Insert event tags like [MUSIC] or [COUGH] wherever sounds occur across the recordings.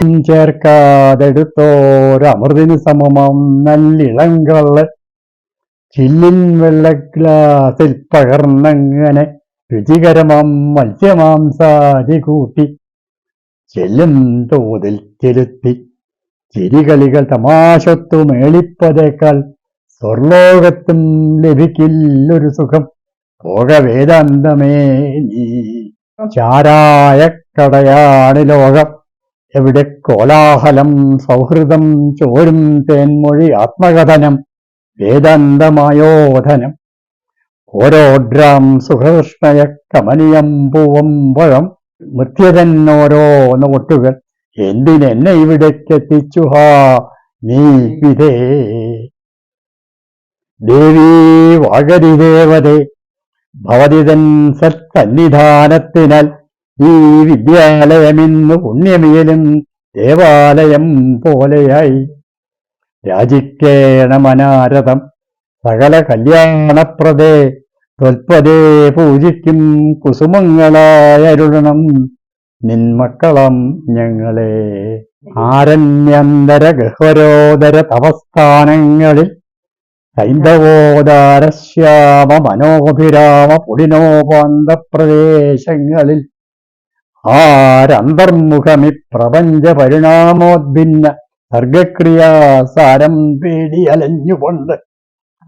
ചേർക്കാതെടുത്തോരമൃതിന് സമമം നല്ലിളങ്കൾ chilling വെള്ള ഗ്ലാസിൽ പകർന്നങ്ങനെ രുചികരമാം മത്സ്യമാംസാരി കൂട്ടി. ചെല്ലും തോതിൽ ചെലുത്തി. ചിരികളികൾ തമാശത്തു മേളിപ്പതേക്കാൾ സ്വർലോകത്തും ലഭിക്കില്ലൊരു സുഖം. പോക വേദാന്തമേ നീ. ചാരായക്കടയാണ് ലോകം. എവിടെ കോലാഹലം സൗഹൃദം ചോരും തേൻമൊഴി ആത്മകഥനം വേദാന്തമായോധനം. ഓരോഡ്രാം സുഖകൃഷ്ണയ കമനീയം പൂവമ്പഴം മൃത്യതന്നോരോ നോട്ടുകൾ. എന്തിനെന്നെ ഇവിടേക്കെത്തിച്ചു ഹാ നീ വിധേ ദേവീ വാഗരി ദേവതേ ഭവതിതൻ സത്സന്നിധാനത്തിനാൽ ഈ വിദ്യാലയമിന്നു പുണ്യമിയലും ദേവാലയം പോലെയായി. രാജിക്കേണമനാരതം സകല കല്യാണപ്രദേ. തൊൽപ്പതേ പൂജിക്കും കുസുമങ്ങളായരുളണം. നിന്മക്കളം ഞങ്ങളെ ആരണ്യന്തര ഗഹ്വരോദര തപസ്ഥാനങ്ങളിൽ ഹൈന്ദവോദാരശ്യാമ മനോഭിരാമ പുടിനോപാന്ത പ്രദേശങ്ങളിൽ ആരന്തർമുഖമി പ്രപഞ്ച പരിണാമോദ്ഭിന്ന സർഗക്രിയാസാരം പേടി അലഞ്ഞുകൊണ്ട്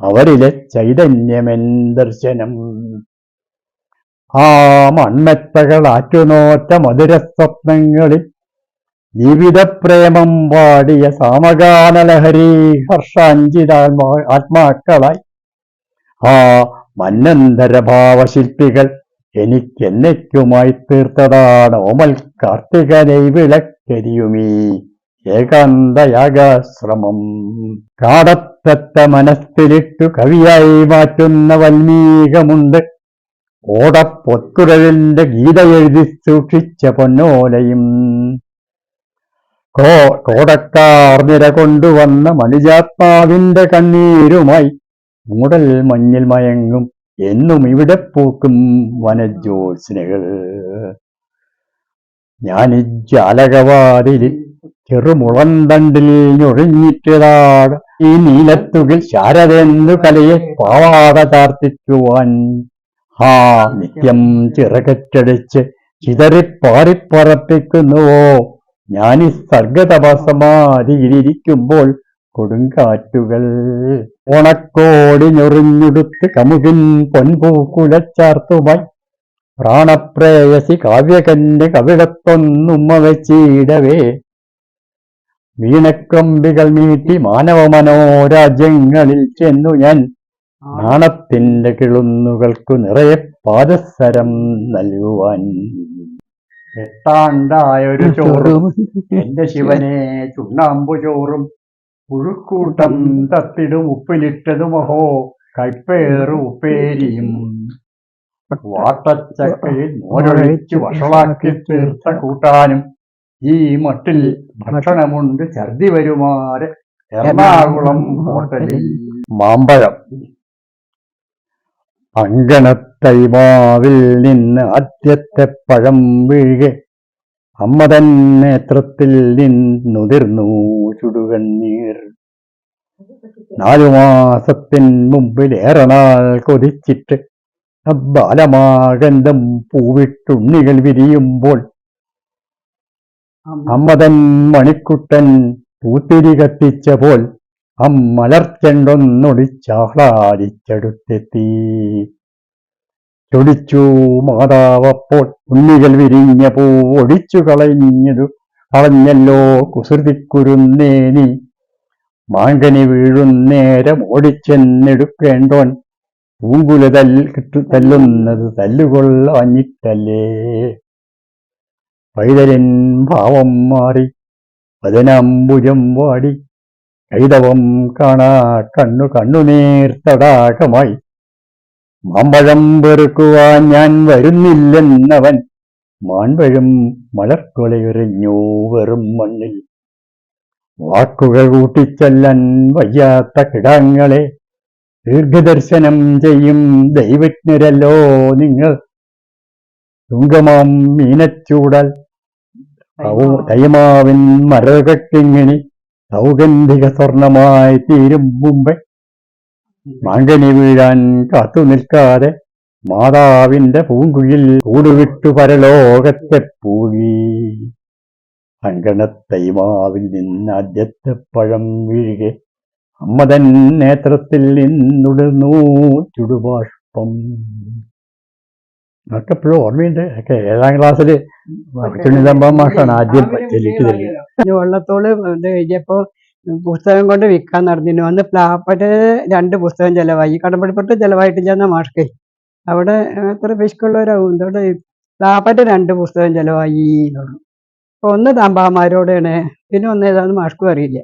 അവരിലെ ചൈതന്യമെൻ ദർശനം. ആ മൺമെത്തകൾ ആറ്റുനോറ്റ മധുര സ്വപ്നങ്ങളിൽ ജീവിതപ്രേമം പാടിയ സാമഗാനലഹരി ഹർഷാഞ്ചിതാത്മാ ആത്മാക്കളായി ആ മന്നന്തര ഭാവശില്പികൾ എനിക്കെന്നയ്ക്കുമായി തീർത്തതാണ് ഓമൽ കാർത്തികനെ വിളക്കരിയുമീ ഏകാന്തയാഗാശ്രമം കാടത്തത്ത മനസ്സിലിട്ടു കവിയായി മാറ്റുന്ന വൽമീകമുണ്ട്. ഓടപ്പൊത്തുരലിന്റെ ഗീത എഴുതി സൂക്ഷിച്ച പൊന്നോലയും. കോ കോടക്കാർ നിര കൊണ്ടുവന്ന മനുജാത്മാവിന്റെ കണ്ണീരുമായി മൂടൽ മഞ്ഞിൽ മയങ്ങും. എന്നും ഇവിടെ പൂക്കും വനജ്യോത്സ്നകൾ. ഞാൻ ജാലകവാതിലിൽ ചെറുമുളന്തണ്ടിൽ ഞൊഴിഞ്ഞിട്ടതാട ഈ നീലത്തുകിൽ ശാരദെന്നു കലയെ പാവാട ചാർത്തിക്കുവാൻ. ആ നിത്യം ചിറകറ്റടിച്ച് ചിതറിപ്പാറിപ്പറപ്പിക്കുന്നുവോ ഞാനീ ഈ സർഗതപസമാരിയിരിക്കുമ്പോൾ കൊടുങ്കാറ്റുകൾ. ഓണക്കോടി ഞൊറിഞ്ഞുടുത്ത് കമുകിൻ പൊൻപൂക്കുലച്ചാർത്തുമായി പ്രാണപ്രേയസി കാവ്യകന്യ കവിടത്തൊന്നുമ്മ വെച്ചിടവേ വീണക്കൊമ്പികൾ നീട്ടി മാനവ മനോരാജ്യങ്ങളിൽ ചെന്നു ഞാൻ. നാണത്തിന്റെ കിളുന്നുകൾക്കു നിറയെ പാദസരം നൽകുവാൻ. എട്ടാണ്ടായൊരു ചോറും. [LAUGHS] എന്റെ ശിവനെ ചുണ്ണാമ്പു ചോറും പുഴുക്കൂട്ടം തത്തിടും ഉപ്പിലിട്ടതും അഹോ കൈപ്പേറു ഉപ്പേരിയും. വാട്ടച്ചക്കയിൽ മോരൊഴിച്ച് വഷളാക്കി തീർത്ത കൂട്ടാനും ഈ മട്ടിൽ ഭക്ഷണമുണ്ട്. ഛർദി വരുമാരെ എറണാകുളം ഹോട്ടലിൽ. മാമ്പഴം. അങ്കണത്തൈമാവിൽ നിന്ന് ആദ്യത്തെ പഴം വീഴുക അമ്മ തൻ നേത്രത്തിൽ നിന്നുതിർന്നു ചുടുകണ്ണീർ. നാലു മാസത്തിൻ മുമ്പിലേറെ നാൾ കൊതിച്ചിട്ട് ബാലമാകന്തം പൂവിട്ടുണ്ണികൾ വിരിയുമ്പോൾ അമ്മതൻ മണിക്കുട്ടൻ പൂത്തിരി കത്തിച്ച പോൽ അമ്മലർച്ചെണ്ടൊന്നൊടിച്ചാഹ്ലാദിച്ചടുത്തെത്തി ചൊടിച്ചു മാതാവപ്പോൾ ഉണ്ണികൾ വിരിഞ്ഞ പൂ ഒടിച്ചു കളഞ്ഞതു. കളഞ്ഞല്ലോ കുസൃതിക്കുരുന്നേനി. മാങ്കനി വീഴുന്നേരം ഓടിച്ചെന്നെടുക്കേണ്ടോൻ. പൂങ്കുല തല്ല് കിട്ടു തല്ലുന്നത് തല്ലുകൊള്ളാഞ്ഞിട്ടല്ലേ പൈതലിൻ ഭാവം മാറി വദനാംബുജം വാടി. കൈതവം കാണാ കണ്ണു കണ്ണുനീർത്തടാകമായി മാമ്പഴം പെറുക്കുവാൻ ഞാൻ വരുന്നില്ലെന്നവൻ മാൺപഴം മലർക്കൊലയെറിഞ്ഞു വെറും മണ്ണിൽ. വാക്കുകൾ കൂട്ടിച്ചൊല്ലാൻ വയ്യാത്ത കിടാങ്ങളെ ദീർഘദർശനം ചെയ്യും ദൈവജ്ഞരല്ലോ നിങ്ങൾ. തുങ്കമാം മീനച്ചൂടൽ കൈമാവിൻ മരകട്ടിങ്ങിണി സൗഗന്ധിക സ്വർണമായി തീരും മുമ്പേ മാങ്കനി വീഴാൻ കാത്തു നിൽക്കാതെ മാതാവിന്റെ പൂങ്കുയിൽ കൂടുവിട്ടു പരലോകത്തെ പൂഴി. അങ്കണത്തൈമാവിൽ നിന്ന് ആദ്യത്തെ പഴം വീഴുകെ. അമ്മതൻ നേത്രത്തിൽ നിന്നുടുന്നു ചുടുബാഷ്പം എപ്പോഴും ഓർമ്മയുണ്ട്. ഒക്കെ ഏഴാം ക്ലാസ്സിൽ ചുണ്ണിതമ്പ മാഷാണ് ആദ്യം വെള്ളത്തോൾ കഴിഞ്ഞപ്പോ പുസ്തകം കൊണ്ട് വിൽക്കാൻ നടന്നിരുന്നു. അന്ന് പ്ലാപ്പറ്റ് രണ്ട് പുസ്തകം ചിലവായി. കടമ്പടിപ്പെട്ട് ചെലവായിട്ടില്ലെന്ന മാഷ്കെ അവിടെ എത്ര പിശുക്കുള്ളവരാവും. ഇതോടെ പ്ലാപ്പറ്റ് രണ്ട് പുസ്തകം ചിലവായി എന്നുള്ളു. അപ്പൊ ഒന്ന് തമ്പാമാരോടാണ്. പിന്നെ ഒന്ന് ഏതാന്ന് മാഷ്ക്കും അറിയില്ല.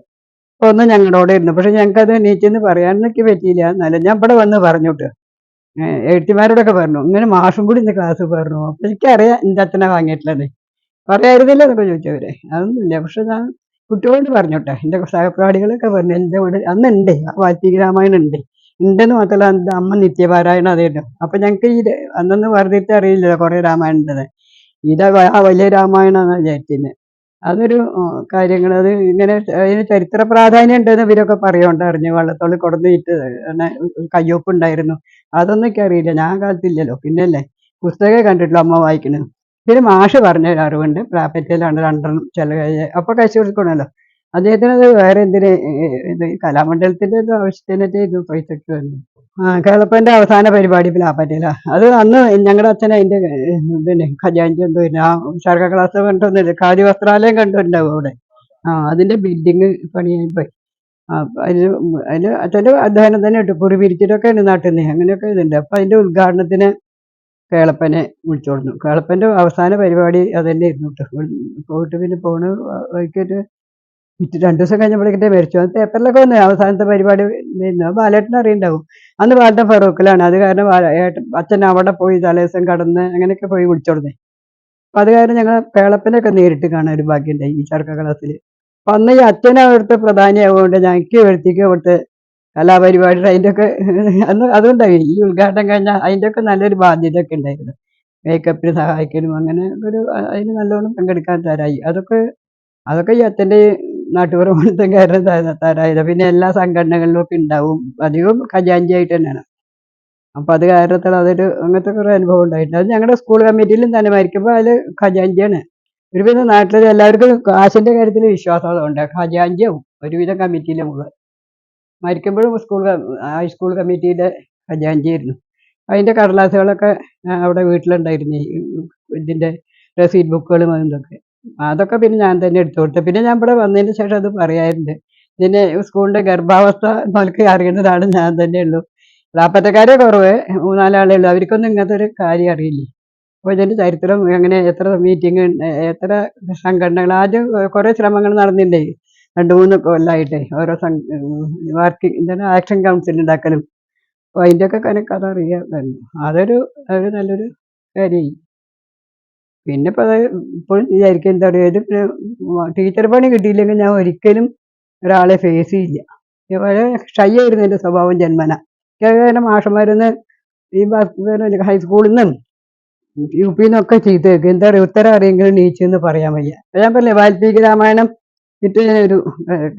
അപ്പൊ ഒന്ന് ഞങ്ങളോടെ ഇരുന്നു. പക്ഷെ ഞങ്ങൾക്കത് നീറ്റെന്ന് പറയാനൊക്കെ പറ്റിയില്ല. എന്നാലും ഞാൻ ഇവിടെ വന്ന് പറഞ്ഞോട്ട് എഴുത്തിമാരോടൊക്കെ പറഞ്ഞു. ഇങ്ങനെ മാഷും കൂടി ഇന്ന് ക്ലാസ് പറഞ്ഞു. അപ്പൊ എനിക്കറിയാം എന്റെ അച്ഛനെ വാങ്ങിയിട്ടുള്ളത്. പറയായിരുന്നില്ല എന്നൊക്കെ ചോദിച്ചവരെ. അതൊന്നുമില്ല. പക്ഷെ ഞാൻ കുട്ടികളോട് പറഞ്ഞോട്ടെ. എന്റെ സഹപ്രാണികളൊക്കെ പറഞ്ഞു എന്റെ വീട് അന്ന് ഉണ്ട് വാൽമീകി രാമായണം ഉണ്ട്. ഉണ്ടെന്ന് മാത്രമല്ല എന്റെ അമ്മ നിത്യപാരായണം അതായിരുന്നു അപ്പൊ ഞങ്ങൾക്ക് ഈ അന്നൊന്ന് വെറുതെ അറിയില്ല കുറേ രാമായണം ഉണ്ടെന്ന് ഇത് ആ വലിയ രാമായണമാണ് വിചാരിച്ചിരുന്നത് അതൊരു കാര്യങ്ങൾ അത് ഇങ്ങനെ അതിന് ചരിത്ര പ്രാധാന്യം ഉണ്ടെന്ന് ഇവരൊക്കെ പറയുണ്ടായിരുന്നു വള്ളത്തോളി കൊടുന്ന് കൊടുന്നിട്ട് കയ്യൊപ്പുണ്ടായിരുന്നു. അതൊന്നും എനിക്ക് അറിയില്ല. ഞാൻ കാലത്തില്ലല്ലോ പിന്നല്ലേ? പുസ്തകമേ കണ്ടിട്ടുള്ളൂ അമ്മ വായിക്കുന്നത് പിന്നെ മാഷ് പറഞ്ഞ ഒരു അറിവുണ്ട്. പ്രാപ്പറ്റിയിലാണ് രണ്ടെണ്ണം ചെലവ് അപ്പൊ കഴിച്ചു കൊടുക്കണമല്ലോ അദ്ദേഹത്തിന് വേറെ എന്തിന് ഇത് കലാമണ്ഡലത്തിന്റെ ഒരു ആവശ്യത്തിനെ ഇത് പൈസക്ക് വന്നു ആ കേളപ്പന്റെ അവസാന പരിപാടി പ്ലാപ്പറ്റില അത് അന്ന് ഞങ്ങളുടെ അച്ഛൻ അതിന്റെ പിന്നെ ഖജാഞ്ചി എന്തോ ആ ശർക്ക ക്ലാസ് കണ്ടൊന്നുമില്ല. ഖാദി വസ്ത്രാലയം കണ്ടുവരുന്നുണ്ടാവും അവിടെ. ആ അതിന്റെ ബിൽഡിങ് പണിയായി പോയി. അതിന് അതിന് അച്ഛന്റെ അധ്വാനം തന്നെ ഉണ്ട് കുറി പിരിച്ചിട്ടൊക്കെ ഉണ്ട് നാട്ടിൽ നിന്ന്. അങ്ങനെയൊക്കെ ഇതുണ്ട്. അപ്പൊ അതിന്റെ ഉദ്ഘാടനത്തിന് കേളപ്പനെ വിളിച്ചോടുന്നു കേളപ്പന്റെ അവസാന പരിപാടി അതന്നെ ഇരുന്നു കേട്ടോ പോയിട്ട് പിന്നെ പോണ് വഴിക്കൊരു രണ്ടു ദിവസം കഴിഞ്ഞപ്പോഴേക്കിട്ടേ മരിച്ചു. അത് പേപ്പറിലൊക്കെ വന്നു അവസാനത്തെ പരിപാടി ബാലേട്ടൻ അറിയണ്ടാവും അന്ന് ബാലട്ടൻ ഫറൂഖിലാണ്. അത് കാരണം ഏട്ടൻ അച്ഛൻ അവിടെ പോയി തലേദിവസം കടന്ന് അങ്ങനെയൊക്കെ പോയി വിളിച്ചോടുന്നേ അപ്പൊ അത് കാരണം ഞങ്ങൾ കേളപ്പനൊക്കെ നേരിട്ട് കാണാൻ ഒരു ഭാഗ്യം ഉണ്ടായി ഈ ചർക്ക ക്ലാസ്സിൽ അപ്പൊ അന്ന് ഈ അച്ഛൻ അവിടുത്തെ പ്രധാനിയാവുകൊണ്ട് ഞങ്ങൾക്ക് എഴുത്തിക്ക് അവിടുത്തെ കലാപരിപാടിയുടെ അതിന്റെ ഒക്കെ [LAUGHS] അന്ന് അതുകൊണ്ടായി ഈ ഉദ്ഘാടനം കഴിഞ്ഞാൽ അതിന്റെ ഒക്കെ നല്ലൊരു ബാധ്യത ഒക്കെ ഉണ്ടായിരുന്നു. മേക്കപ്പിന് സഹായിക്കലും അങ്ങനെ ഒരു അതിന് നല്ലോണം പങ്കെടുക്കാൻ തരായി അതൊക്കെ അതൊക്കെ ഈ അച്ഛന്റെ നാട്ടുപുറത്തെ കാരണം തരായത് പിന്നെ എല്ലാ സംഘടനകളിലും ഒക്കെ ഉണ്ടാവും. അധികം ആയിട്ട് തന്നെയാണ്. അപ്പൊ അത് കാരണത്തിൽ അതൊരു അങ്ങനത്തെ കുറെ അനുഭവം ഉണ്ടായിട്ടുണ്ട്. അത് ഞങ്ങളുടെ സ്കൂൾ കമ്മിറ്റിയിലും തന്നെ മരിക്കുമ്പോൾ അതിൽ ഖജാഞ്ചിയാണ്. ഒരുവിധം നാട്ടിൽ എല്ലാവർക്കും കാശിന്റെ കാര്യത്തിൽ വിശ്വാസം അതുകൊണ്ട് ഖജാഞ്ചിയാവും ഒരുവിധം കമ്മിറ്റിയിലും മുഴുവൻ മരിക്കുമ്പോഴും സ്കൂൾ ഹൈസ്കൂൾ കമ്മിറ്റിയുടെ ഖജാഞ്ചിയായിരുന്നു അതിന്റെ കടലാസുകളൊക്കെ അവിടെ വീട്ടിലുണ്ടായിരുന്നു. ഇതിന്റെ റെസീറ്റ് ബുക്കുകളും അതൊക്കെ. അതൊക്കെ പിന്നെ ഞാൻ തന്നെ എടുത്തു കൊടുത്തു. പിന്നെ ഞാൻ ഇവിടെ വന്നതിന് ശേഷം അത് പറയാറുണ്ട്. ഇതിന്റെ സ്കൂളിന്റെ ഗർഭാവസ്ഥ നമുക്ക് അറിയുന്നതാണ് ഞാൻ തന്നെ ഉള്ളൂ ലാപ്പറ്റക്കാരെ കുറവ് മൂന്നാലാളേ ഉള്ളൂ. അവർക്കൊന്നും ഇങ്ങനത്തെ ഒരു കാര്യം അറിയില്ലേ? അപ്പോൾ ഇതിന്റെ ചരിത്രം എങ്ങനെ എത്ര മീറ്റിംഗ് എത്ര സംഘടനകൾ ആദ്യം കുറേ ശ്രമങ്ങൾ നടന്നിട്ടുണ്ടേ രണ്ട് മൂന്ന് കൊല്ലമായിട്ട് ഓരോ വർക്കിംഗ് എന്താണ് ആക്ഷൻ കൗൺസിൽ ഉണ്ടാക്കലും. അപ്പോൾ അതിന്റെ ഒക്കെ കണക്ക് അതറിയാമായിരുന്നു. അതൊരു ഒരു നല്ലൊരു കാര്യമായി. പിന്നെ ഇപ്പോൾ അത് ഇപ്പോഴും വിചാരിക്കും എന്താ പറയുക ഇത് ടീച്ചർ പണി കിട്ടിയില്ലെങ്കിൽ ഞാൻ ഒരിക്കലും ഒരാളെ ഫേസ് ചെയ്യില്ല. വളരെ ഷൈ ആയിരുന്നു എന്റെ സ്വഭാവം ജന്മന. കാരണം മാഷന്മാരിന്ന് ഈ ഹൈസ്കൂളിൽ നിന്നും യു പി നിന്നൊക്കെ ചെയ്ത് കേൾക്കും എന്താ പറയുക ഉത്തരം അറിയെങ്കിലും നീച്ചെന്ന് പറയാൻ വയ്യ. ഞാൻ പറഞ്ഞില്ലേ വാൽമീകി രാമായണം ഇത് ഒരു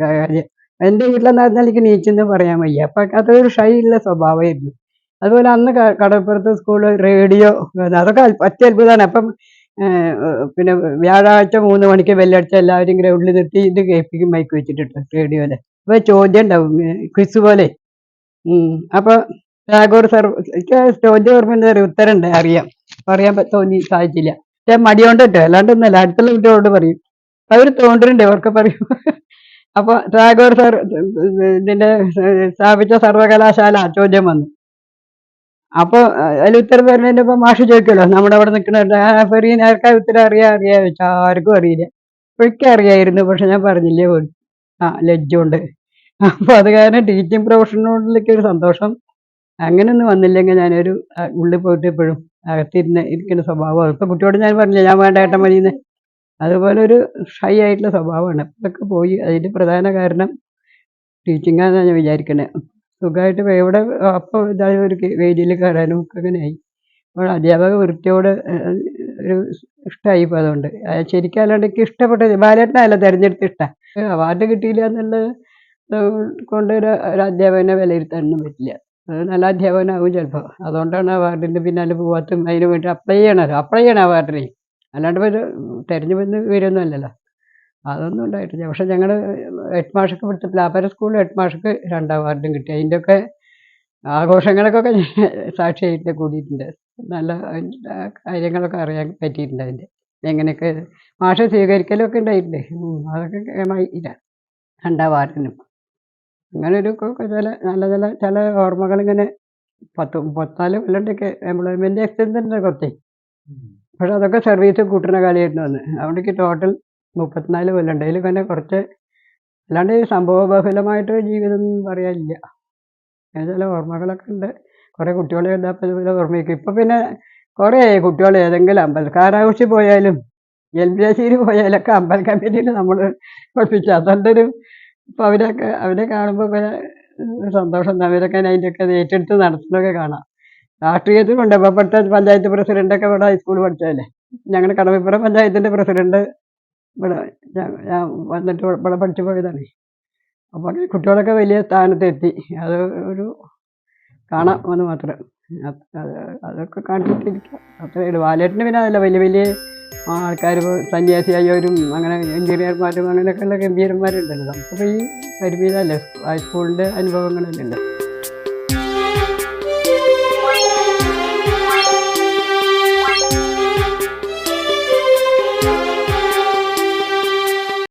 കാര്യം. എന്റെ വീട്ടിലെന്ന് പറഞ്ഞാൽ എനിക്ക് നീച്ചെന്ന് പറയാൻ വയ്യ. അപ്പൊ അതൊരു ഷൈ ഉള്ള സ്വഭാവമായിരുന്നു. അതുപോലെ അന്ന് കടപ്പുറത്ത് സ്കൂളിൽ റേഡിയോ അതൊക്കെ പറ്റിയ അത്ഭുതമാണ്. അപ്പം പിന്നെ വ്യാഴാഴ്ച മൂന്ന് മണിക്ക് വെല്ലടിച്ച എല്ലാവരും ഗ്രൗണ്ടിൽ നിർത്തി ഇത് കേൾപ്പിക്കും മൈക്ക് വെച്ചിട്ടുണ്ട് റേഡിയോയിൽ. അപ്പൊ ചോദ്യം ഉണ്ടാവും ക്വിസ് പോലെ. അപ്പൊ ടാഗോർ സർ ചോദ്യം ഓർമ്മ ഉത്തരം ഉണ്ട് അറിയാം. പറയാൻ തോന്നി സാധിച്ചില്ല. പക്ഷെ മടിയോണ്ട് കേട്ടോ അല്ലാണ്ടൊന്നല്ല അടുത്തുള്ള കുട്ടികളോട് പറയും. അവർ തോണ്ടുന്നുണ്ട് അവർക്ക് പറയും. അപ്പൊ ടാഗോർ സർ ഇതിന്റെ സ്ഥാപിച്ച സർവകലാശാല ചോദ്യം വന്നു. അപ്പൊ അതിൽ ഉത്തരം പറഞ്ഞതിന്റെ ഇപ്പൊ മാഷ് ചോദിക്കുമല്ലോ നമ്മുടെ അവിടെ നിൽക്കുന്ന ഫെറീൻ ആർക്കാ ഉത്തരം അറിയാ അറിയാ വെച്ചാൽ ആർക്കും അറിയില്ല. ഒരിക്കലും അറിയായിരുന്നു പക്ഷെ ഞാൻ പറഞ്ഞില്ലേ പോലും. ആ ലജ്ജുണ്ട്. അപ്പൊ അത് കാരണം ടീച്ചിങ് പ്രൊഫഷനോടിലേക്ക് ഒരു സന്തോഷം അങ്ങനെയൊന്നും വന്നില്ലെങ്കിൽ ഞാനൊരു ഉള്ളിൽ പോയിട്ട് എപ്പോഴും അകത്തിരുന്ന് ഇരിക്കുന്ന സ്വഭാവം. ഇപ്പൊ കുട്ടിയോട് ഞാൻ പറഞ്ഞില്ല ഞാൻ വേണ്ട ഏട്ടൻ മതിയെന്ന് അതുപോലെ ഒരു ഷൈ ആയിട്ടുള്ള സ്വഭാവമാണ്. അതൊക്കെ പോയി അതിന്റെ പ്രധാന കാരണം ടീച്ചിങ് ആണെന്നാണ് ഞാൻ വിചാരിക്കണേ. സുഖമായിട്ട് എവിടെ അപ്പോൾ ഇതായ ഒരു വേദിയിൽ കയറാനും ഒക്കെ അങ്ങനെ ആയി. അപ്പോൾ അധ്യാപക വൃത്തിയോട് ഒരു ഇഷ്ടമായി ഇപ്പോൾ അതുകൊണ്ട്. ശരിക്കും അല്ലാണ്ട് എനിക്ക് ഇഷ്ടപ്പെട്ട. ബാലേട്ടനല്ല തിരഞ്ഞെടുത്ത് ഇഷ്ടമാണ് അവാർഡ് കിട്ടിയില്ല എന്നുള്ളത് കൊണ്ട് ഒരു ഒരു അധ്യാപകനെ വിലയിരുത്താനൊന്നും പറ്റില്ല. അത് നല്ല അധ്യാപകനാവും ചിലപ്പോൾ അതുകൊണ്ടാണ് അവാർഡിന്റെ പിന്നാലെ പോവാത്തും അതിന് വേണ്ടി അപ്ലൈ ചെയ്യണമല്ലോ അപ്ലൈ ചെയ്യണം അവാർഡിന് അല്ലാണ്ട് ഇത് തിരഞ്ഞു വന്ന് വരുമൊന്നുമല്ലല്ലോ അതൊന്നും ഉണ്ടായിട്ടില്ല. പക്ഷെ ഞങ്ങൾ ഹെഡ് മാഷക്ക് ഇവിടുത്തെ പ്ലാപ്പര സ്കൂളിൽ ഹെഡ് മാഷക്ക് രണ്ടാം വാർഡും കിട്ടി. അതിന്റെയൊക്കെ ആഘോഷങ്ങളൊക്കെ [LAUGHS] സാക്ഷിയായിട്ട് കൂടിയിട്ടുണ്ട്. നല്ല കാര്യങ്ങളൊക്കെ അറിയാൻ പറ്റിയിട്ടുണ്ട് അതിന്റെ. എങ്ങനെയൊക്കെ മാഷ സ്വീകരിക്കലൊക്കെ ഉണ്ടായിട്ടുണ്ട്. അതൊക്കെ കേമായില്ല രണ്ടാം വാർഡിനും. അങ്ങനെ ഒരു ചില നല്ല ചില ചില ഓർമ്മകൾ ഇങ്ങനെ പത്ത് മുപ്പത്തിനാല് കൊല്ലണ്ടൊക്കെ എംപ്ലോയ്മെന്റ് എക്സ്റ്റൻഷൻ കുറച്ചേ പക്ഷെ അതൊക്കെ സർവീസ് കൂട്ടുന്ന കാലമായിരുന്നു അന്ന്. അതുകൊണ്ട് ടോട്ടൽ മുപ്പത്തിനാല് കൊല്ലുണ്ട് അതിൽ പിന്നെ കുറച്ച് അല്ലാണ്ട് സംഭവ സംഭവബഹുലമായിട്ട് ജീവിതം ഒന്നും പറയാനില്ല. ചില ഓർമ്മകളൊക്കെ ഉണ്ട്. കുറേ കുട്ടികളെ ഇതുപോലെ ഓർമ്മയ്ക്കും ഇപ്പം പിന്നെ കുറേ കുട്ടികൾ ഏതെങ്കിലും അമ്പലക്കാരാവശ്യം പോയാലും എൽ ബി സിയിൽ പോയാലൊക്കെ അമ്പൽ കമ്മിറ്റിയിൽ നമ്മൾ പഠിപ്പിച്ചു. ഒരു ഇപ്പം അവരൊക്കെ അവരെ കാണുമ്പോൾ സന്തോഷം അവരൊക്കെ അതിന്റെയൊക്കെ ഏറ്റെടുത്ത് നടത്തുന്നതൊക്കെ കാണാം. രാഷ്ട്രീയത്തിലുണ്ട് ഇപ്പോഴത്തെ പഞ്ചായത്ത് പ്രസിഡന്റൊക്കെ ഇവിടെ ഹൈസ്കൂൾ പഠിച്ചതല്ലേ? ഞങ്ങളുടെ കടവിപ്പുറം പഞ്ചായത്തിന്റെ പ്രസിഡന്റ് ഇവിടെ ഞാൻ വന്നിട്ട് ഇവിടെ പഠിച്ചു പോയതാണ്. അപ്പോൾ കുട്ടികളൊക്കെ വലിയ സ്ഥാനത്തെത്തി അത് ഒരു കാണാം എന്ന് മാത്രം. അത് അത് അതൊക്കെ കാണിച്ചിട്ടിരിക്കുക അത്രേ ഉള്ളൂ. വാലേട്ടിന് പിന്നെ അതല്ല വലിയ വലിയ ആൾക്കാർ സന്യാസിയായവരും അങ്ങനെ എഞ്ചിനീയർമാരും അങ്ങനെയൊക്കെയുള്ള ഗംഭീരന്മാരുണ്ടല്ലോ. നമുക്കിപ്പോൾ ഈ പരിമിതമല്ലേ? ഹൈസ്കൂളിന്റെ അനുഭവങ്ങളെല്ലാം ഉണ്ട്.